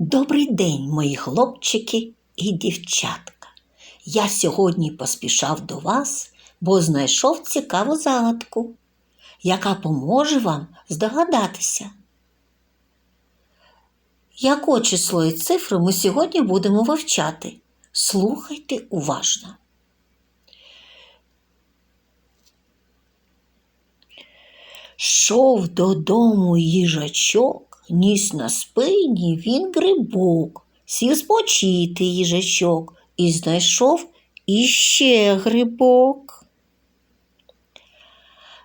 Добрий день, мої хлопчики і дівчатка. Я сьогодні поспішав до вас, бо знайшов цікаву загадку, яка поможе вам здогадатися. Яке число і цифри ми сьогодні будемо вивчати? Слухайте уважно. Шов додому їжачок, ніс на спині він грибок, сів спочити їжачок і знайшов іще грибок.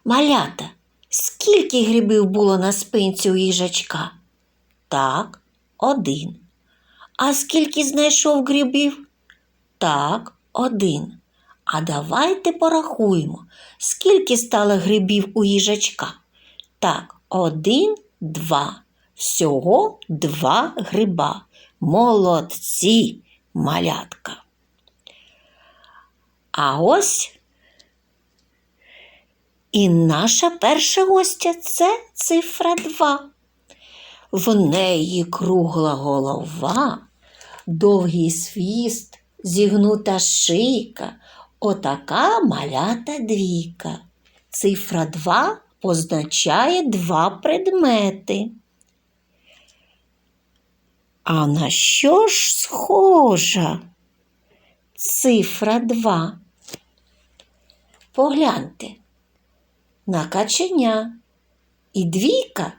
Малята, скільки грибів було на спинці у їжачка? Так, один. А скільки знайшов грибів? Так, один. А давайте порахуємо, скільки стало грибів у їжачка. Так, один, два. Всього два гриба. Молодці, малятка. А ось і наша перша гостя це цифра два. В неї кругла голова, довгий свіст, зігнута шийка, отака малята двійка. Цифра два позначає два предмети. А на що ж схожа цифра два? Погляньте. На каченя і двійка.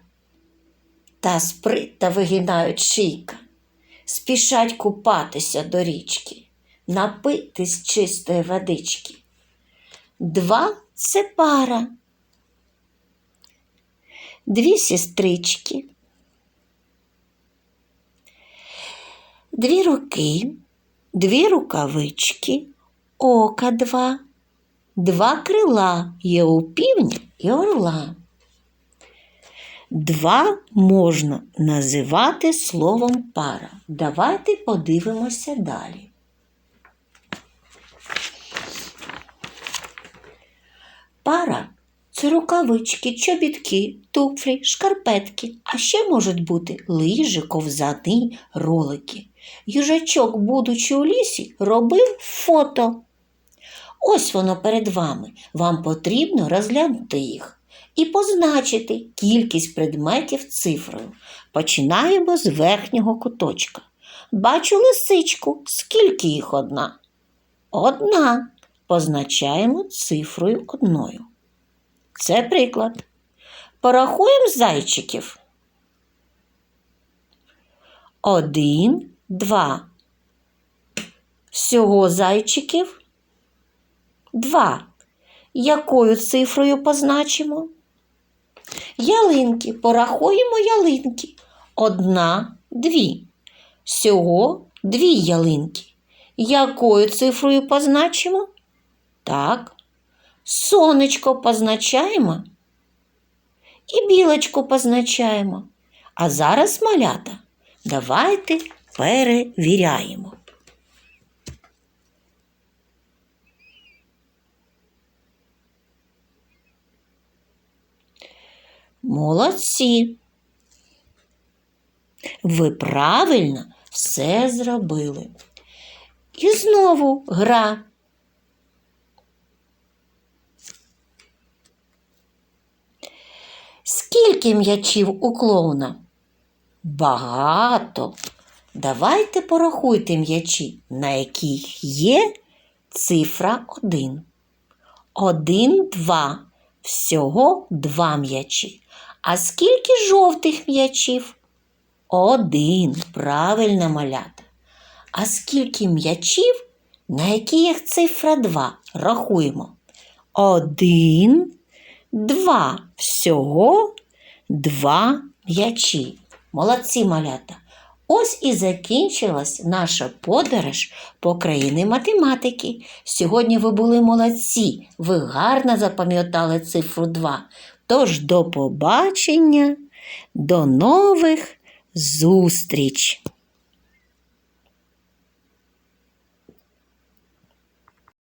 Та сприта вигинають шийка, спішать купатися до річки, напитись чистої водички. Два це пара, дві сестрички, дві руки, дві рукавички, ока два, два крила є у півня і орла. Два можна називати словом пара. Давайте подивимося далі. Пара це рукавички, чобітки, туфлі, шкарпетки, а ще можуть бути лижі, ковзани, ролики. Їжачок, будучи у лісі, робив фото. Ось воно перед вами. Вам потрібно розглянути їх і позначити кількість предметів цифрою. Починаємо з верхнього куточка. Бачу лисичку. Скільки їх одна? Одна. Позначаємо цифрою одною. Це приклад. Порахуємо зайчиків. Один, два. Всього зайчиків два. Якою цифрою позначимо? Ялинки. Порахуємо ялинки. Одна, дві. Всього дві ялинки. Якою цифрою позначимо? Так. Сонечко позначаємо. І білочку позначаємо. А зараз малята. Давайте перевіряємо. Молодці. Ви правильно все зробили. І знову гра. Скільки м'ячів у клоуна? Багато. Давайте порахуйте м'ячі, на яких є цифра 1. Один, два. Всього два м'ячі. А скільки жовтих м'ячів? Один. Правильно малята. А скільки м'ячів, на яких цифра 2? Рахуємо. Один, два. Всього два м'ячі. Молодці малята. Ось і закінчилась наша подорож по країни математики. Сьогодні ви були молодці, ви гарно запам'ятали цифру 2. Тож до побачення, до нових зустріч!